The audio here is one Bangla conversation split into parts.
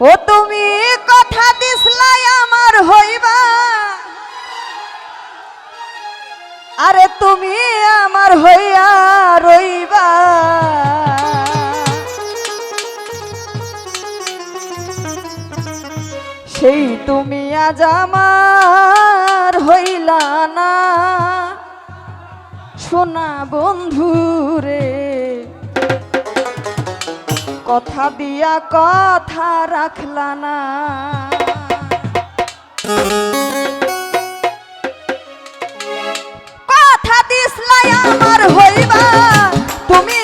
ও তুমি কথা দিসলাই আমার হইবা। আরে তুমি আমার হইয়া রইবা। সেই তুমি আজ আমার হইলা না। সোনা বন্ধু রে কথা দিয়া কথা রাখলা না। কথা দিসলাই আমার হইবা। তুমি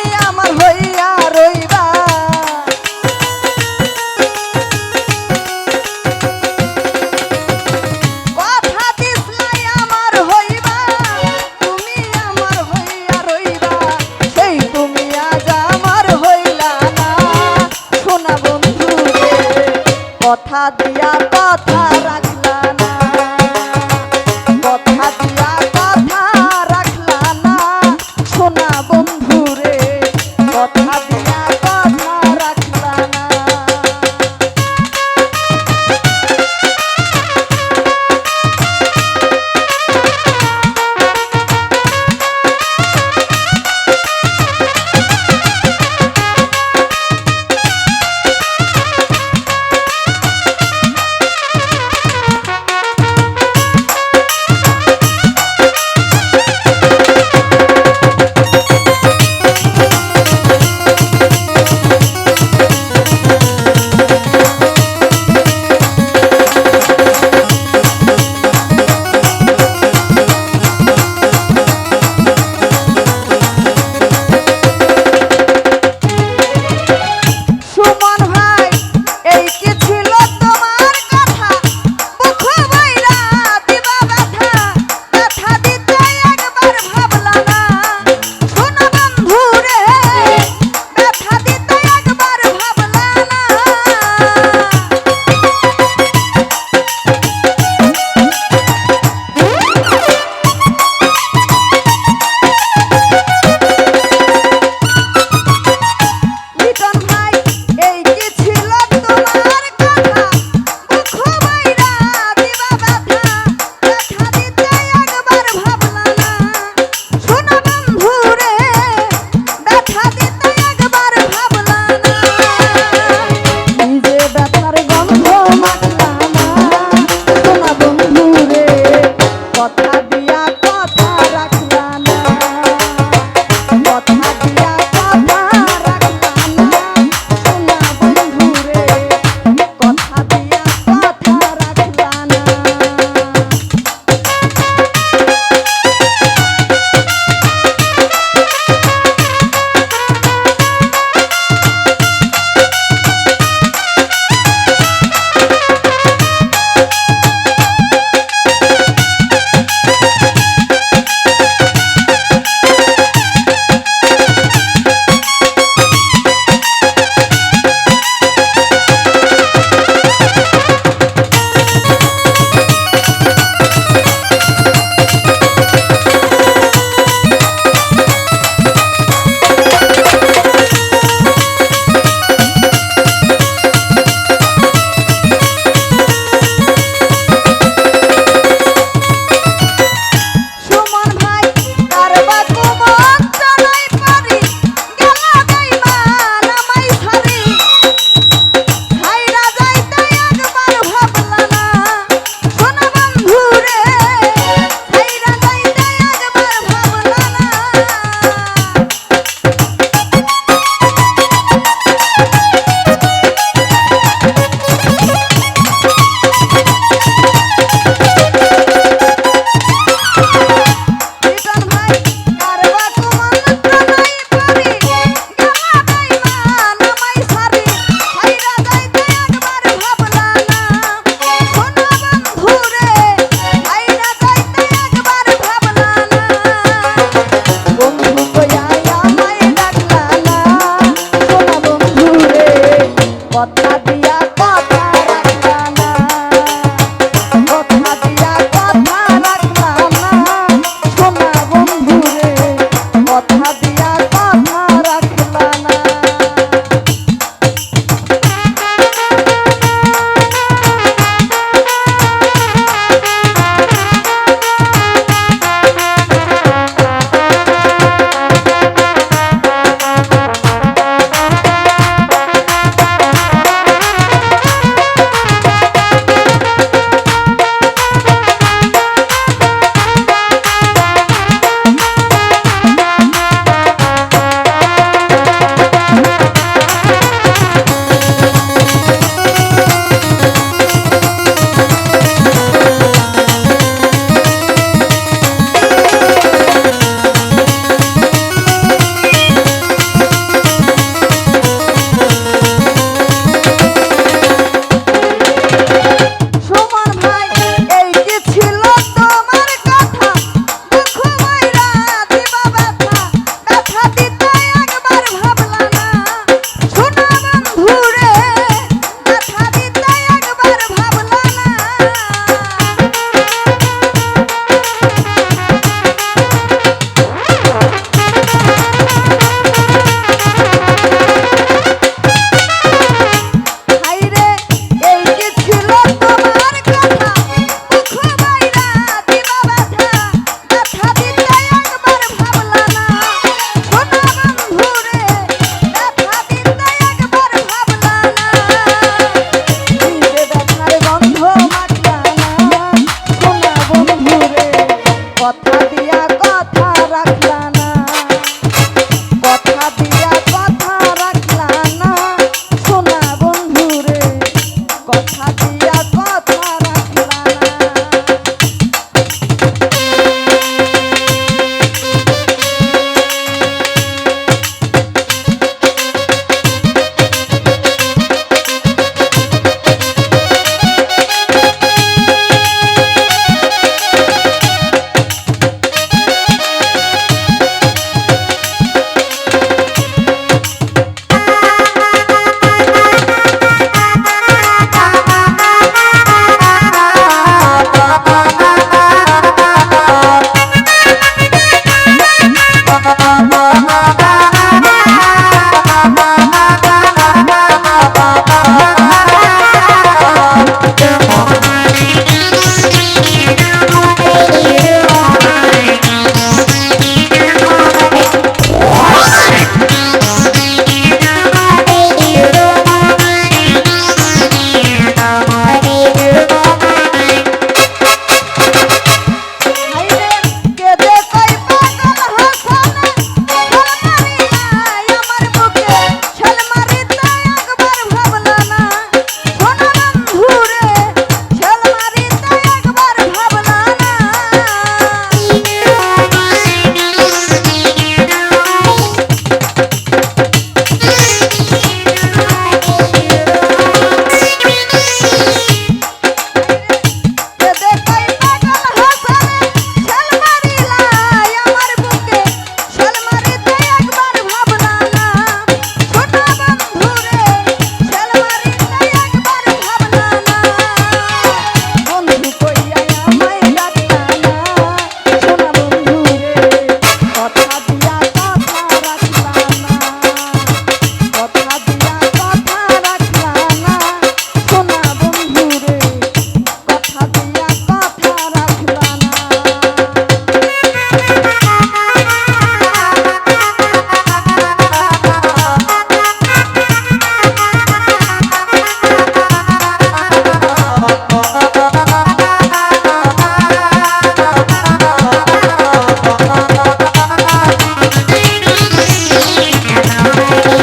Thank you.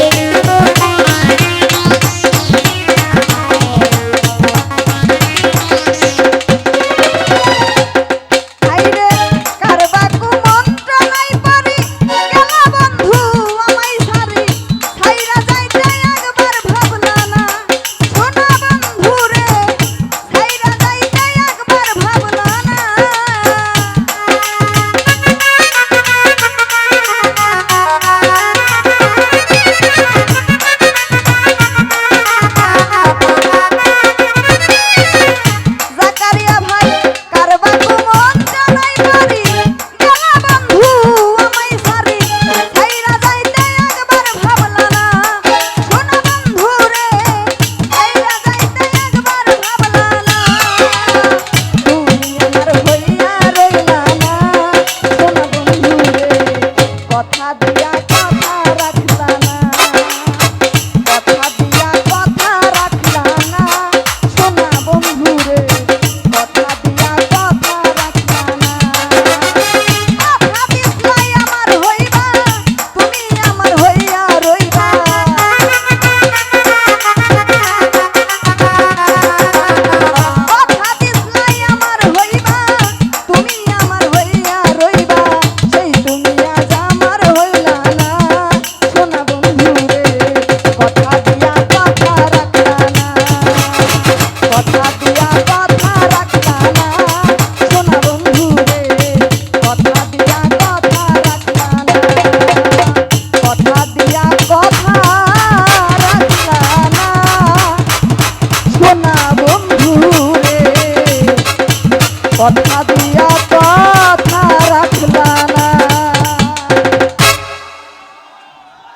কথা দিয়া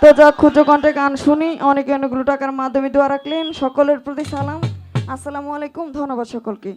তো যা ক্ষুদ্র কণ্ঠে গান শুনি, অনেকে অনেকগুলো টাকার মাধ্যমে দোয়া রাখলেন, সকলের প্রতি সালাম। আসসালামু আলাইকুম, ধন্যবাদ সকলকে।